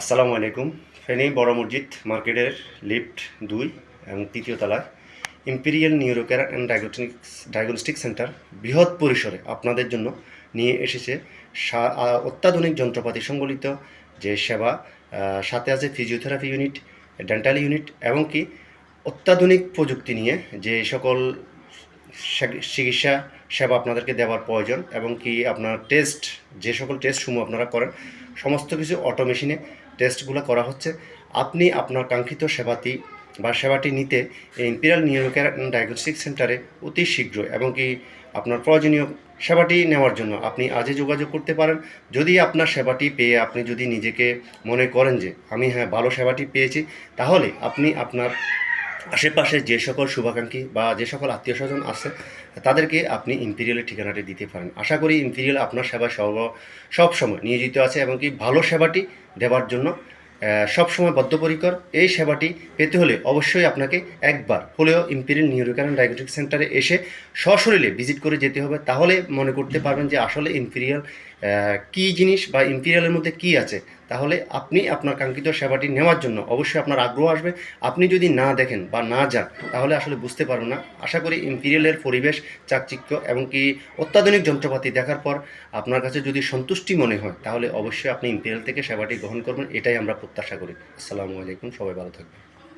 আসসালামু আলাইকুম। ফেনী বড় মসজিদ মার্কেটের লিফট দুই এবং তৃতীয় তলায় imperial neurocare and diagnostics diagnostic centre বৃহৎ পরিসরে আপনাদের জন্য নিয়ে এসেছে অত্যাধুনিক যন্ত্রপাতি সংবলিত যে সেবা সাথে আছে ফিজিওথেরাপি ইউনিট ডেন্টাল ইউনিট এবং কি অত্যাধুনিক প্রযুক্তি নিয়ে যে সকল চিকিৎসা সেবা আপনাদেরকে দেওয়ার প্রয়োজন এবং কি আপনার টেস্ট, যে সকল টেস্টসমূহ আপনারা করেন, সমস্ত কিছু অটোমেশিনে টেস্টগুলো করা হচ্ছে। আপনি আপনার কাঙ্ক্ষিত সেবাটি বা সেবাটি নিতে ইম্পিরিয়াল নিউরোকেয়ার ডায়াগনস্টিক সেন্টারে অতি শীঘ্র এবং কি আপনার প্রয়োজনীয় সেবাটি নেওয়ার জন্য আপনি আজই যোগাযোগ করতে পারেন। যদি আপনার সেবাটি পেয়ে আপনি যদি নিজেকে মনে করেন যে, আমি হ্যাঁ ভালো সেবাটি পেয়েছি, তাহলে আপনি আপনার আশেপাশে যে সকল শুভাকাঙ্ক্ষী বা যে সকল আত্মীয় স্বজন আছে, তাদেরকে আপনি ইম্পিরিয়ালের ঠিকানাটি দিতে পারেন। আশা করি ইম্পিরিয়াল আপনার সেবা, সব সবসময় নিয়োজিত আছে এবং কি ভালো সেবাটি দেওয়ার জন্য সবসময় বদ্ধপরিকর। এই সেবাটি পেতে হলে অবশ্যই আপনাকে একবার হলেও ইম্পিরিয়াল নিউরোকারণ ডায়াগনস্টিক সেন্টারে এসে সশরীরে ভিজিট করে যেতে হবে। তাহলে মনে করতে পারবেন যে আসলে ইম্পিরিয়াল কী জিনিস বা ইম্পিরিয়ালের মধ্যে কী আছে। তাহলে আপনি আপনার কাঙ্ক্ষিত সেবাটি নেওয়ার জন্য অবশ্যই আপনার আগ্রহ আসবে। আপনি যদি না দেখেন বা না যান, তাহলে আসলে বুঝতে পারবেন না। আশা করি ইম্পিরিয়ালের পরিবেশ, চাকচিক্য এবং কি অত্যাধুনিক যন্ত্রপাতি দেখার পর আপনার কাছে যদি সন্তুষ্টি মনে হয়, তাহলে অবশ্যই আপনি ইম্পিরিয়াল থেকে সেবাটি গ্রহণ করবেন, এটাই আমরা প্রত্যাশা করি। আসসালামু আলাইকুম, সবাই ভালো থাকবেন।